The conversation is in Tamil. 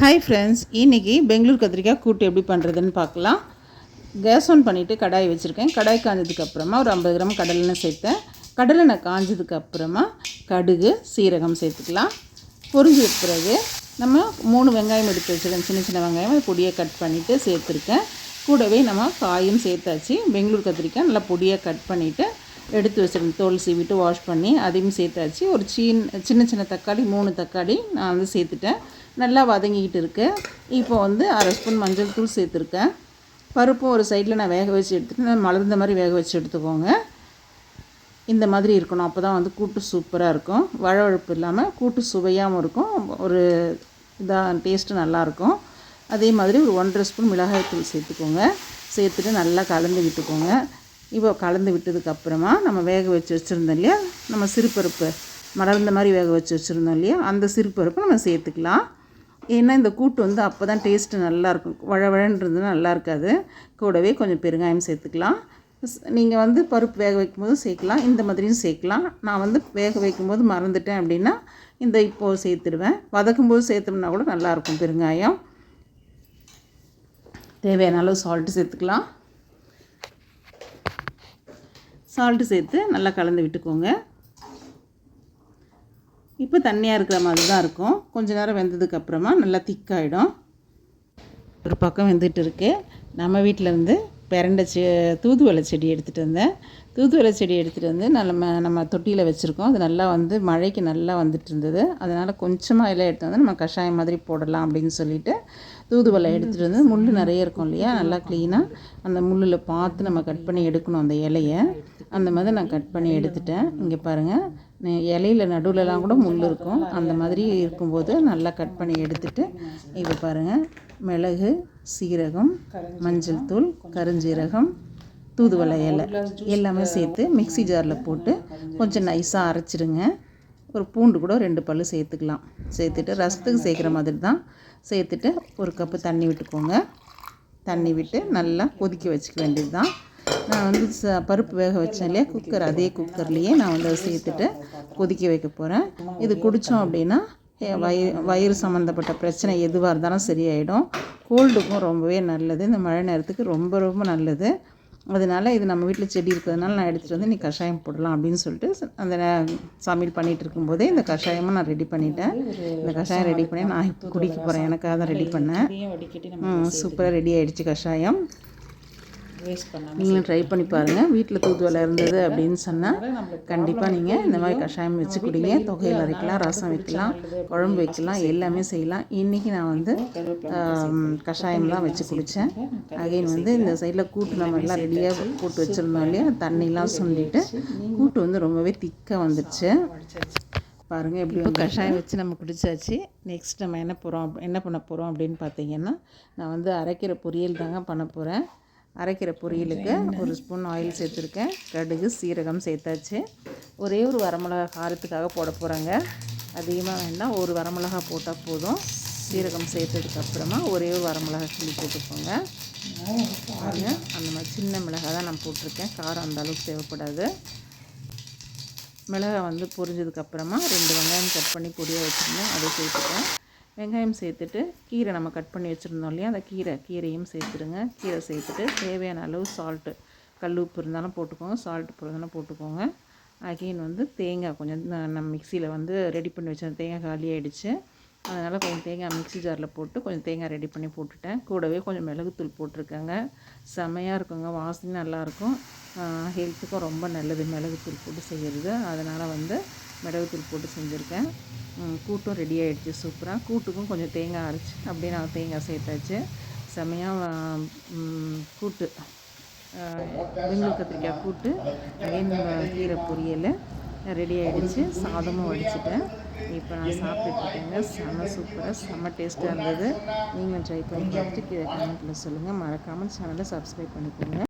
ஹாய் ஃப்ரெண்ட்ஸ் இன்றைக்கி பெங்களூர் கத்திரிக்காய் கூட்டு எப்படி பண்ணுறதுன்னு பார்க்கலாம். கேஸ் ஆன் பண்ணிவிட்டு கடாய் வச்சுருக்கேன். கடாய் காஞ்சதுக்கப்புறமா ஒரு ஐம்பது கிராம் கடலெண்ணெய் சேர்த்தேன். கடலெண்ணெய் காஞ்சதுக்கப்புறமா கடுகு சீரகம் சேர்த்துக்கலாம். பொரிஞ்சு பிறகு நம்ம மூணு வெங்காயம் எடுத்து வச்சுருக்கேன். சின்ன சின்ன வெங்காயம் அது பொடியை கட் பண்ணிவிட்டு சேர்த்துருக்கேன். கூடவே நம்ம காயும் சேர்த்தாச்சு. பெங்களூர் கத்திரிக்காய் நல்லா பொடியாக கட் பண்ணிவிட்டு எடுத்து வச்சுருக்கேன் தோல் சீவிட்டு வாஷ் பண்ணி அதையும் சேர்த்தாச்சு. ஒரு சீன் சின்ன சின்ன தக்காளி மூணு தக்காளி நான் வந்து சேர்த்துட்டேன். நல்லா வதங்கிக்கிட்டு இருக்கேன் இப்போ வந்து அரை ஸ்பூன் மஞ்சள் தூள் சேர்த்துருக்கேன். பருப்பும் ஒரு சைடில் நான் வேக வச்சு எடுத்துகிட்டு மலர்ந்த மாதிரி வேக வச்சு எடுத்துக்கோங்க. இந்த மாதிரி இருக்கணும். அப்போ தான் வந்து கூட்டு சூப்பராக இருக்கும். வழவழப்பு இல்லாமல் கூட்டு சுவையாகவும் இருக்கும். ஒரு இதாக டேஸ்ட்டு நல்லாயிருக்கும் அதே மாதிரி ஒரு ஒன்றரை ஸ்பூன் மிளகாய் தூள் சேர்த்துக்கோங்க. சேர்த்துட்டு நல்லா கலந்து விட்டுக்கோங்க. இப்போ கலந்து விட்டதுக்கப்புறமா நம்ம வேக வச்சு வச்சுருந்தோம் இல்லையா? நம்ம சிறுபருப்பு மலர்ந்த மாதிரி வேக வச்சு வச்சுருந்தோம் இல்லையா? அந்த சிறுபருப்பு நம்ம சேர்த்துக்கலாம். ஏன்னா இந்த கூட்டு வந்து அப்போ தான் டேஸ்ட்டு நல்லாயிருக்கும் வழவழன்றது நல்லா இருக்காது. கூடவே கொஞ்சம் பெருங்காயம் சேர்த்துக்கலாம். நீங்கள் வந்து பருப்பு வேக வைக்கும்போது சேர்க்கலாம். இந்த மாதிரியும் சேர்க்கலாம். நான் வந்து வேக வைக்கும்போது மறந்துட்டேன் அப்படின்னா இந்த இப்போது சேர்த்துடுவேன். வதக்கும்போது சேர்த்தோம்னா கூட நல்லாயிருக்கும் பெருங்காயம். தேவையான அளவு சால்ட்டு சேர்த்துக்கலாம். சால்ட்டு சேர்த்து நல்லா கலந்து விட்டுக்கோங்க. இப்போ தண்ணியாக இருக்கிற மாதிரி தான் இருக்கும். கொஞ்ச நேரம் வெந்ததுக்கப்புறமா நல்லா திக்காயிடும் ஒரு பக்கம் வெந்துட்டு இருக்கு. நம்ம வீட்டில் இருந்து பெரண்டை செ தூதுவளை செடி எடுத்துகிட்டு வந்தேன். தூதுவளை செடி எடுத்துகிட்டு வந்து நம்ம நம்ம தொட்டியில் வச்சுருக்கோம். அது நல்லா வந்து மழைக்கு நல்லா வந்துட்டு இருந்தது. அதனால் கொஞ்சமாக இலை எடுத்து வந்து நம்ம கஷாயம் மாதிரி போடலாம் அப்படின்னு சொல்லிட்டு தூதுவளை எடுத்துகிட்டு வந்து முள் நிறைய இருக்கும் இல்லையா? நல்லா க்ளீனாக அந்த முள்ளில் பார்த்து நம்ம கட் பண்ணி எடுக்கணும் அந்த இலையை. அந்த மாதிரி நான் கட் பண்ணி எடுத்துட்டேன். இங்கே பாருங்கள் இலையில நடுவுலலாம் கூட முள் இருக்கும். அந்த மாதிரி இருக்கும்போது நல்லா கட் பண்ணி எடுத்துட்டு இப்போ பாருங்கள் மிளகு சீரகம் மஞ்சள் தூள் கருஞ்சீரகம் தூதுவளை இலை எல்லாமே சேர்த்து மிக்சி ஜாரில் போட்டு கொஞ்சம் நைஸாக அரைச்சிடுங்க. ஒரு பூண்டு கூட ரெண்டு பல் சேர்த்துக்கலாம். சேர்த்துட்டு ரசத்துக்கு சேர்க்குற மாதிரி தான் சேர்த்துட்டு ஒரு கப்பு தண்ணி விட்டுக்கோங்க. தண்ணி விட்டு நல்லா கொதிக்க வச்சுக்க வேண்டியது தான் நான் வந்து ச பருப்பு வேக வச்சேன் இல்லையா? குக்கர் அதே குக்கர்லேயே நான் வந்து அதை சேர்த்துட்டு கொதிக்க வைக்க போகிறேன் இது குடித்தோம் அப்படின்னா வயிறு வயிறு சம்மந்தப்பட்ட பிரச்சனை எதுவாக இருந்தாலும் சரியாயிடும். கோல்டுக்கும் ரொம்பவே நல்லது. இந்த மழை நேரத்துக்கு ரொம்ப ரொம்ப நல்லது. அதனால் இது நம்ம வீட்டில் செடி இருக்கிறதுனால நான் எடுத்துகிட்டு வந்து நீ கஷாயம் போடலாம் அப்படின்னு சொல்லிட்டு அந்த சமையல் பண்ணிகிட்டு இருக்கும்போதே இந்த கஷாயமாக நான் ரெடி பண்ணிட்டேன். இந்த கஷாயம் ரெடி பண்ணி நான் இப்போ குடிக்க போகிறேன் எனக்காக தான் ரெடி பண்ணேன். சூப்பராக ரெடி ஆகிடுச்சு கஷாயம். வேஸ்ட் பண்ணாமல் நீங்களும் ட்ரை பண்ணி பாருங்கள் வீட்டில் தூதுவலை இருந்தது அப்படின்னு சொன்னால் கண்டிப்பாக நீங்கள் இந்த மாதிரி கஷாயம் வச்சு குடிங்க. தொகையில் அரைக்கலாம் ரசம் வைக்கலாம் குழம்பு வைக்கலாம் எல்லாமே செய்யலாம். இன்றைக்கி நான் வந்து கஷாயம் தான் வச்சு குடித்தேன் அகைன் வந்து இந்த சைடில் கூட்டு நம்ம எல்லாம் ரெடியாக கூட்டு வச்சுருந்தோம் இல்லையா? தண்ணிலாம் சொல்லிட்டு கூட்டு வந்து ரொம்பவே திக்காக வந்துடுச்சு பாருங்கள் எப்படி இப்போ கஷாயம் வச்சு நம்ம குடிச்சாச்சு. நெக்ஸ்ட் நம்ம என்ன போகிறோம் என்ன பண்ண போகிறோம் அப்படின்னு பார்த்தீங்கன்னா நான் வந்து அரைக்கிற பொரியல் தாங்க பண்ண போகிறேன் அரைக்கிற பொரியலுக்கு ஒரு ஸ்பூன் ஆயில் சேர்த்துருக்கேன். கடுகு சீரகம் சேர்த்தாச்சு. ஒரே ஒரு வரமிளகா காரத்துக்காக போட போகிறாங்க அதிகமாக வேண்டாம் ஒரு வரமிளகா போட்டால் போதும். சீரகம் சேர்த்ததுக்கப்புறமா ஒரே ஒரு வரமிளகா கிள்ளி போட்டுக்கோங்க. பாருங்க அந்த மாதிரி சின்ன மிளகாய் தான் நான் போட்டிருக்கேன். காரம் அந்த அளவுக்கு தேவைப்படாது. மிளகாய் வந்து பொரிஞ்சதுக்கப்புறமா ரெண்டு வெங்காயம் கட் பண்ணி பொடியாக வச்சுருந்தேன். அதை சேர்த்துட்டேன். வெங்காயம் சேர்த்துட்டு கீரை நம்ம கட் பண்ணி வச்சுருந்தோம் இல்லையா? அந்த கீரை கீரையும் சேர்த்துடுங்க கீரை சேர்த்துட்டு தேவையான அளவு சால்ட்டு கல் உப்பு இருந்தாலும் போட்டுக்கோங்க. சால்ட் இருந்தாலும் போட்டுக்கோங்க. அகெயின் வந்து தேங்காய் கொஞ்சம் நம்ம மிக்சியில் வந்து ரெடி பண்ணி வச்சேன் தேங்காய் காலி ஆகிடுச்சு அதனால் கொஞ்சம் தேங்காய் மிக்சி ஜாரில் போட்டு கொஞ்சம் தேங்காய் ரெடி பண்ணி போட்டுட்டேன். கூடவே கொஞ்சம் மிளகுத்தூள் போட்டிருக்கேங்க. செமையாக இருக்குங்க. வாசனை நல்லாயிருக்கும் ஹெல்த்துக்கும் ரொம்ப நல்லது. மிளகுத்தூள் போட்டு செய்கிறது அதனால் வந்து மிளகுத்தூள் போட்டு செஞ்சுருக்கேன். கூட்டும் ரெடி ஆகிடுச்சு சூப்பராக கூட்டுக்கும் கொஞ்சம் தேங்காய் அரைச்சி அப்படியே நான் தேங்காய் சேர்த்தாச்சு. செம்மையாக கூட்டு. வெங்கல் கத்திரிக்காய் கூட்டு அகைன் கீரை பொரியல் ரெடி ஆகிடுச்சு சாதமும் வடிச்சிட்டேன். இப்போ நான் சாப்பிட்டுருக்கேங்க செம்ம சூப்பராக செம்ம டேஸ்ட்டாக இருந்தது. நீங்களும் ட்ரை பண்ணி பார்த்துட்டு கீழே கமெண்ட்டில் சொல்லுங்கள் மறக்காமல் சேனலை சப்ஸ்கிரைப் பண்ணிக்கோங்க.